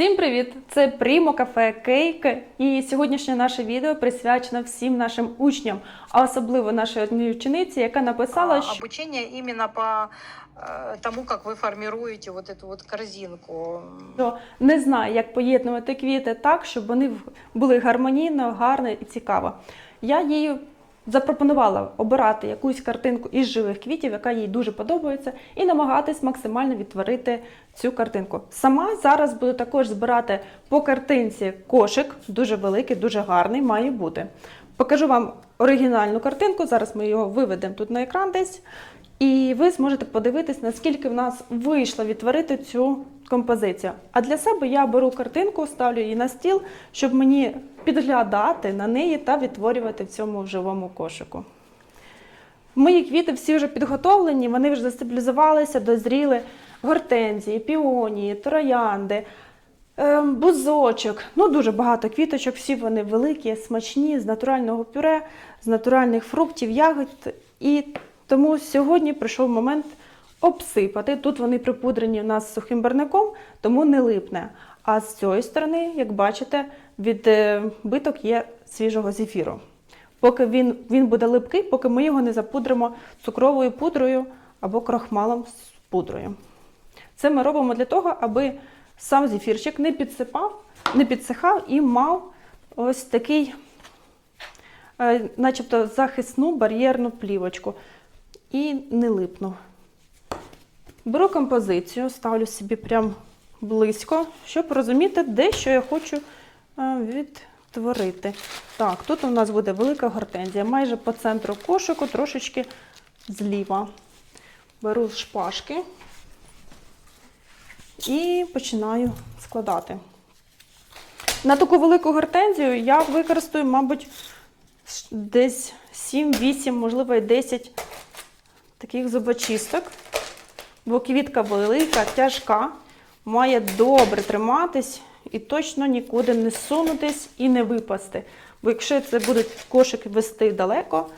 Всім привіт! Це Прімо кафе Кейк. І сьогоднішнє наше відео присвячено всім нашим учням, а особливо нашій одній учениці, яка написала, а, що обучение именно по э, тому, как вы формируете вот эту вот корзинку. що не знає, як поєднувати квіти так, щоб вони в- були гармонійно, гарно і цікаво. Я їй запропонувала обирати якусь картинку із живих квітів, яка їй дуже подобається, і намагатись максимально відтворити цю картинку. Сама зараз буду також збирати по картинці кошик, дуже великий, дуже гарний, має бути. Покажу вам оригінальну картинку. Зараз ми його виведемо тут на екран десь. І ви зможете подивитись, наскільки в нас вийшло відтворити цю композицію. А для себе я беру картинку, ставлю її на стіл, щоб мені підглядати на неї та відтворювати в цьому живому кошику. Мої квіти всі вже підготовлені, вони вже застабілізувалися, дозріли гортензії, піонії, троянди, ем, бузочок. Ну, дуже багато квіточок, всі вони великі, смачні, з натурального пюре, з натуральних фруктів, ягод. І тому сьогодні прийшов момент обсипати. Тут вони припудрені у нас сухим барником, тому не липне. А з цієї сторони, як бачите, від е, биток є свіжого зефіру. Поки він, він буде липкий, поки ми його не запудримо цукровою пудрою або крохмалом з пудрою. Це ми робимо для того, аби сам зефірчик не підсипав, не підсихав і мав ось такий, е, начебто, захисну бар'єрну плівочку і не липнув. Беру композицію, ставлю собі прям близько, щоб розуміти, де що я хочу е, відтворити. Так, тут у нас буде велика гортензія, майже по центру кошику, трошечки зліва. Беру шпажки і починаю складати. На таку велику гортензію я використаю, мабуть, десь 7-8, можливо, і 10 таких зубочисток. Бо квітка велика, тяжка, має добре триматись і точно нікуди не сунутись і не випасти. Бо якщо це буде кошик вести далеко,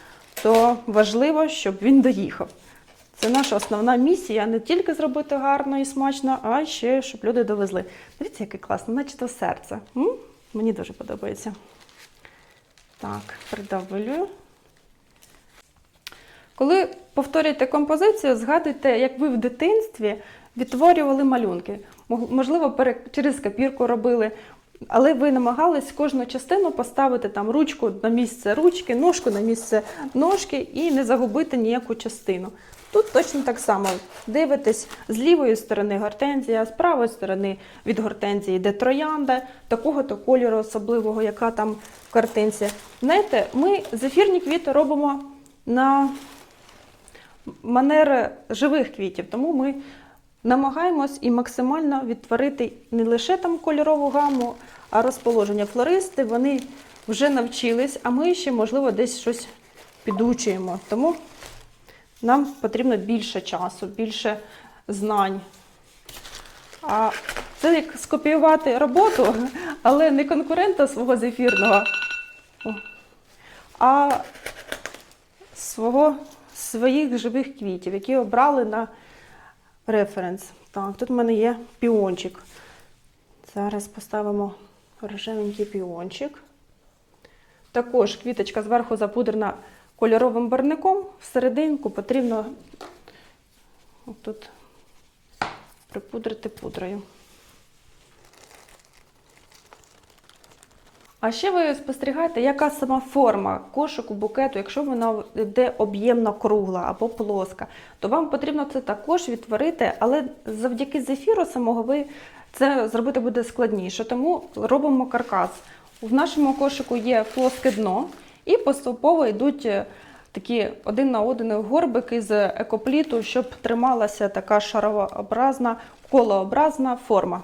то важливо, щоб він доїхав. Це наша основна місія не тільки зробити гарно і смачно, а ще щоб люди довезли. Дивіться, яке класно, наче то серце. М? Мені дуже подобається. Так, придавлюю. Коли повторюєте композицію, згадуйте, як ви в дитинстві відтворювали малюнки. Можливо, через копірку робили, але ви намагались кожну частину поставити там ручку на місце ручки, ножку на місце ножки і не загубити ніяку частину. Тут точно так само дивитесь з лівої сторони гортензія, з правої сторони від гортензії йде троянда, такого-то кольору особливого, яка там в картинці. Знаєте, ми зефірні квіти робимо на манер живих квітів, тому ми намагаємось і максимально відтворити не лише там кольорову гаму, а розположення флористи. Вони вже навчились, а ми ще, можливо, десь щось підучуємо. Тому нам потрібно більше часу, більше знань. А це як скопіювати роботу, але не конкурента свого зефірного, а свого, своїх живих квітів, які обрали на референс. Так, тут в мене є піончик. Зараз поставимо рожевенький піончик. Також квіточка зверху запудрена кольоровим барником. Всерединку потрібно тут припудрити пудрою. А ще ви спостерігаєте, яка сама форма кошику, букету, якщо вона йде об'ємно кругла або плоска, то вам потрібно це також відтворити, але завдяки зефіру самого ви це зробити буде складніше. Тому робимо каркас. В нашому кошику є плоске дно, і поступово йдуть е, такі один на один горбики з екопліту, щоб трималася така шарообразна, колообразна форма.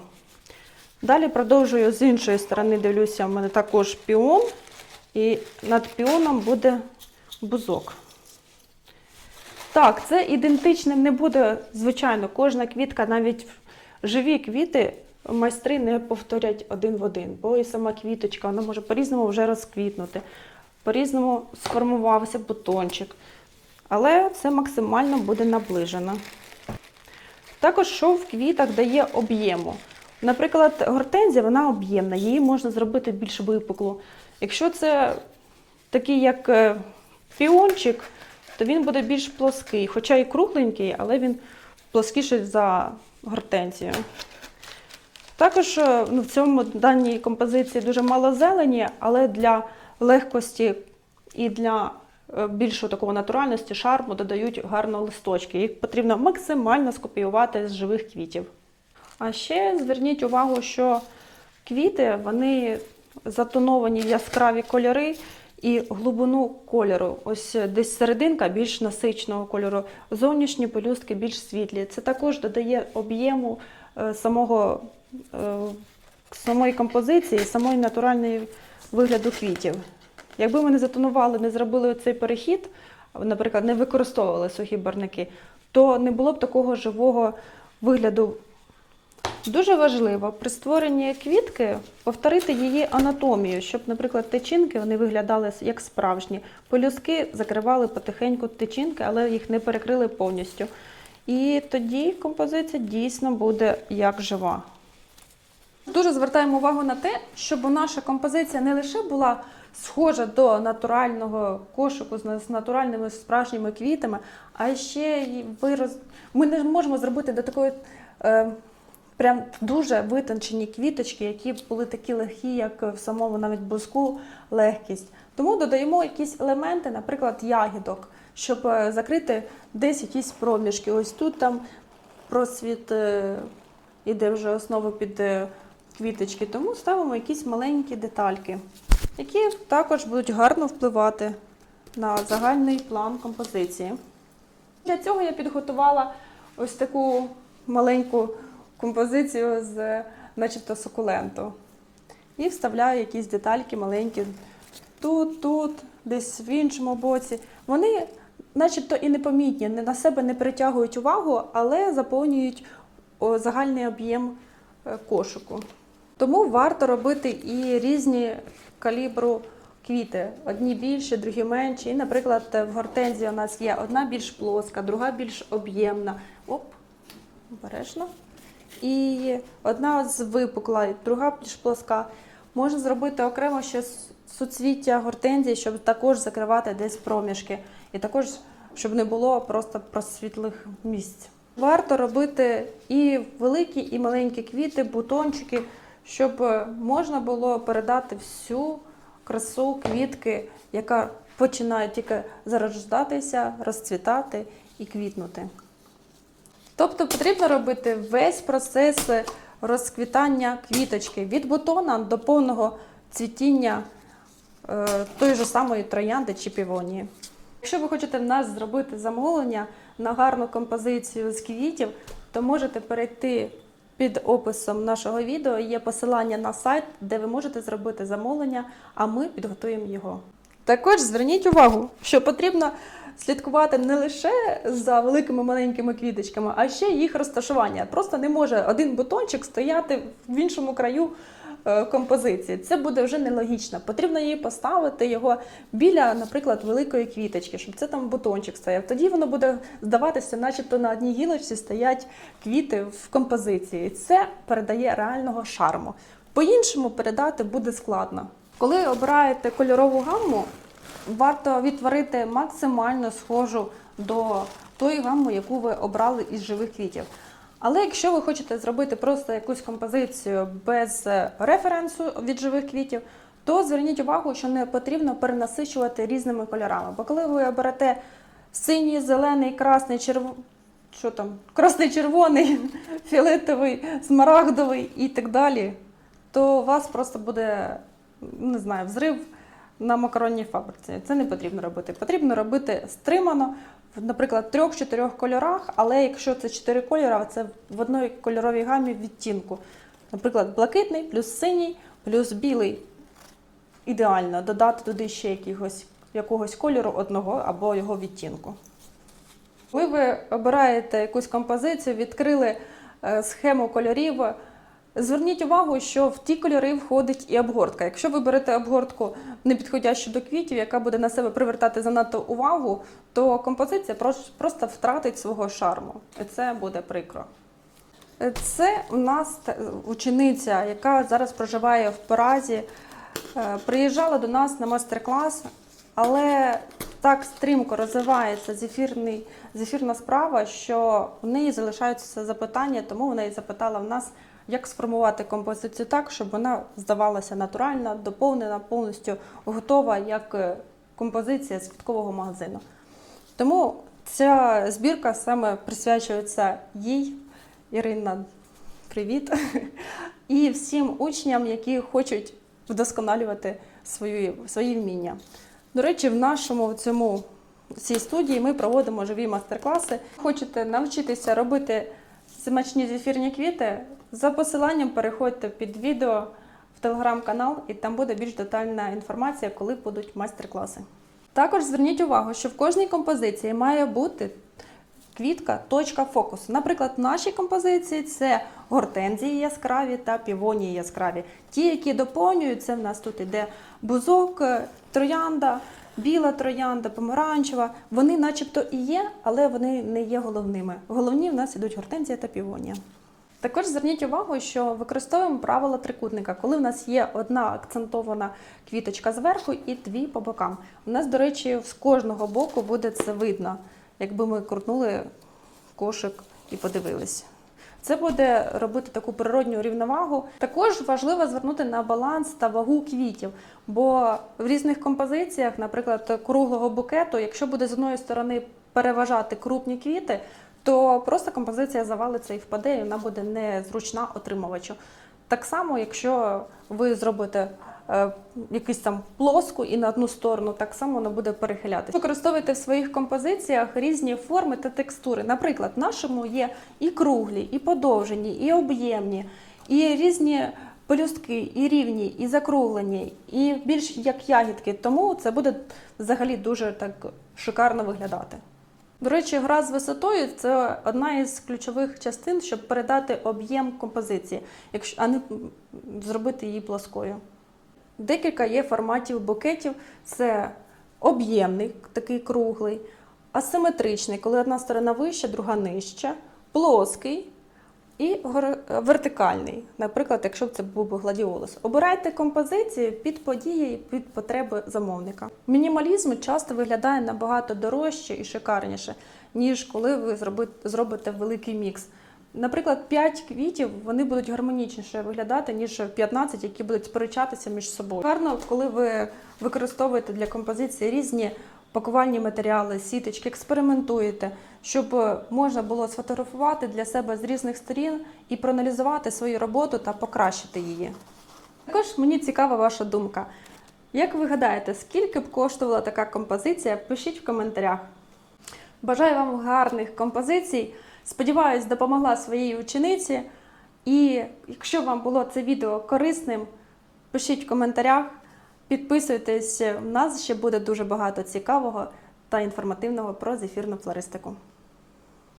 Далі продовжую з іншої сторони, дивлюся, в мене також піон, і над піоном буде бузок. Так, це ідентичним не буде, звичайно, кожна квітка, навіть живі квіти, майстри не повторять один в один, бо і сама квіточка вона може по-різному вже розквітнути, по-різному сформувався бутончик. Але це максимально буде наближено. Також що в квітах дає об'єму. Наприклад, гортензія вона об'ємна, її можна зробити більш випуклу. Якщо це такий як е, піончик, то він буде більш плоский, хоча і кругленький, але він плоскіший за гортензію. Також е, ну, в цьому даній композиції дуже мало зелені, але для легкості і для е, більшої такого натуральності шарму додають гарно листочки. Їх потрібно максимально скопіювати з живих квітів. А ще зверніть увагу, що квіти вони затоновані в яскраві кольори і глибину кольору. Ось десь серединка більш насиченого кольору, зовнішні пелюстки більш світлі. Це також додає об'єму е, самого, е, самої композиції, самої натуральної вигляду квітів. Якби ми не затонували, не зробили цей перехід, наприклад, не використовували сухі барники, то не було б такого живого вигляду Дуже важливо при створенні квітки повторити її анатомію, щоб, наприклад, тичинки вони виглядали як справжні. Пелюстки закривали потихеньку тичинки, але їх не перекрили повністю. І тоді композиція дійсно буде як жива. Дуже звертаємо увагу на те, щоб наша композиція не лише була схожа до натурального кошику з натуральними справжніми квітами, а ще й ми не можемо зробити до такої е, прям дуже витончені квіточки, які були такі легкі, як в самому навіть буску легкість. Тому додаємо якісь елементи, наприклад, ягідок, щоб е, закрити десь якісь проміжки. Ось тут там просвіт е, іде вже основа під е, квіточки, тому ставимо якісь маленькі детальки, які також будуть гарно впливати на загальний план композиції. Для цього я підготувала ось таку маленьку композицію з начебто сукуленту. І вставляю якісь детальки маленькі тут, тут, десь в іншому боці. Вони начебто і непомітні, не на себе не притягують увагу, але заповнюють загальний об'єм е, кошику. Тому варто робити і різні калібру квіти. Одні більші, другі менші. І, наприклад, в гортензії у нас є одна більш плоска, друга більш об'ємна. Оп, обережно. І одна з випукла, і друга більш плоска. Можна зробити окремо ще суцвіття гортензії, щоб також закривати десь проміжки. І також, щоб не було просто просвітлих місць. Варто робити і великі, і маленькі квіти, бутончики, щоб е, можна було передати всю красу квітки, яка починає тільки зарождатися, розцвітати і квітнути. Тобто потрібно робити весь процес розквітання квіточки від бутона до повного цвітіння е, тої ж самої троянди чи півонії. Якщо ви хочете в нас зробити замовлення на гарну композицію з квітів, то можете перейти під описом нашого відео. Є посилання на сайт, де ви можете зробити замовлення, а ми підготуємо його. Також зверніть увагу, що потрібно слідкувати не лише за великими маленькими квіточками, а ще їх розташування. Просто не може один бутончик стояти в іншому краю е, композиції. Це буде вже нелогічно. Потрібно її поставити його біля, наприклад, великої квіточки, щоб це там бутончик стояв. Тоді воно буде здаватися, начебто на одній гілочці стоять квіти в композиції. Це передає реального шарму. По-іншому передати буде складно. Коли обираєте кольорову гамму, варто відтворити максимально схожу до тої гамми, яку ви обрали із живих квітів. Але якщо ви хочете зробити просто якусь композицію без е, референсу від живих квітів, то зверніть увагу, що не потрібно перенасичувати різними кольорами. Бо коли ви оберете синій, зелений, красний, червоний, що там, красний, червоний, фіолетовий, смарагдовий і так далі, то у вас просто буде, не знаю, взрив на макаронній фабриці. Це не потрібно робити. Потрібно робити стримано, в, наприклад, трьох-чотирьох кольорах, але якщо це чотири кольори, це в одній кольоровій гамі відтінку. Наприклад, блакитний плюс синій плюс білий. Ідеально додати туди ще якогось, якогось кольору одного або його відтінку. Коли ви обираєте якусь композицію, відкрили е, схему кольорів, зверніть увагу, що в ті кольори входить і обгортка. Якщо ви берете обгортку не підходящу до квітів, яка буде на себе привертати занадто увагу, то композиція просто втратить свого шарму. І це буде прикро. Це у нас учениця, яка зараз проживає в Празі. Е, Приїжджала до нас на майстер-клас, але так стрімко розвивається зефірний, зефірна справа, що в неї залишаються запитання, тому вона і запитала в нас, як сформувати композицію так, щоб вона здавалася натуральна, доповнена, повністю готова як е, композиція з квіткового магазину. Тому ця збірка саме присвячується їй, Ірина, привіт, і всім учням, які хочуть вдосконалювати свої, свої вміння. До речі, в нашому цьому цій студії ми проводимо живі майстер-класи. Хочете навчитися робити смачні зефірні квіти? За посиланням переходьте під відео в телеграм-канал, і там буде більш детальна інформація, коли будуть майстер-класи. Також зверніть увагу, що в кожній композиції має бути квітка, точка фокусу. Наприклад, в нашій композиції це гортензії яскраві та півонії яскраві. Ті, які доповнюють, це в нас тут іде бузок, е, троянда, біла троянда, помаранчева. Вони начебто і є, але вони не є головними. Головні в нас ідуть гортензія та півонія. Також зверніть увагу, що використовуємо правило трикутника, коли в нас є одна акцентована квіточка зверху і дві по бокам. У нас, до речі, з кожного боку буде це видно, якби ми крутнули кошик і подивились. Це буде робити таку природню рівновагу. Також важливо звернути на баланс та вагу квітів, бо в різних композиціях, наприклад, круглого букету, якщо буде з одної сторони переважати крупні квіти, то просто композиція завалиться і впаде, і вона буде незручна отримувачу. Так само, якщо ви зробите е, якусь там плоску і на одну сторону, так само вона буде перехилятися. Використовуйте в своїх композиціях різні форми та текстури. Наприклад, в нашому є і круглі, і подовжені, і об'ємні, і різні пелюстки, і рівні, і закруглені, і більш як ягідки. Тому це буде взагалі дуже так шикарно виглядати. До речі, гра з висотою це одна із ключових частин, щоб передати об'єм композиції, а не зробити її плоскою. Декілька є форматів букетів: це об'ємний, такий круглий, асиметричний, коли одна сторона вища, друга нижча, плоский і вертикальний, наприклад, якщо б це був би гладіолус. Обирайте композиції під події і під потреби замовника. Мінімалізм часто виглядає набагато дорожче і шикарніше, ніж коли ви зробите великий мікс. Наприклад, 5 квітів вони будуть гармонічніше виглядати, ніж 15, які будуть сперечатися між собою. Гарно, коли ви використовуєте для композиції різні пакувальні матеріали, сіточки, експериментуєте, щоб можна було сфотографувати для себе з різних сторін і проаналізувати свою роботу та покращити її. Також мені цікава ваша думка. Як ви гадаєте, скільки б коштувала така композиція? Пишіть в коментарях. Бажаю вам гарних композицій. Сподіваюсь, допомогла своїй учениці. І якщо вам було це відео корисним, пишіть в коментарях, підписуйтесь. У нас ще буде дуже багато цікавого та інформативного про зефірну флористику.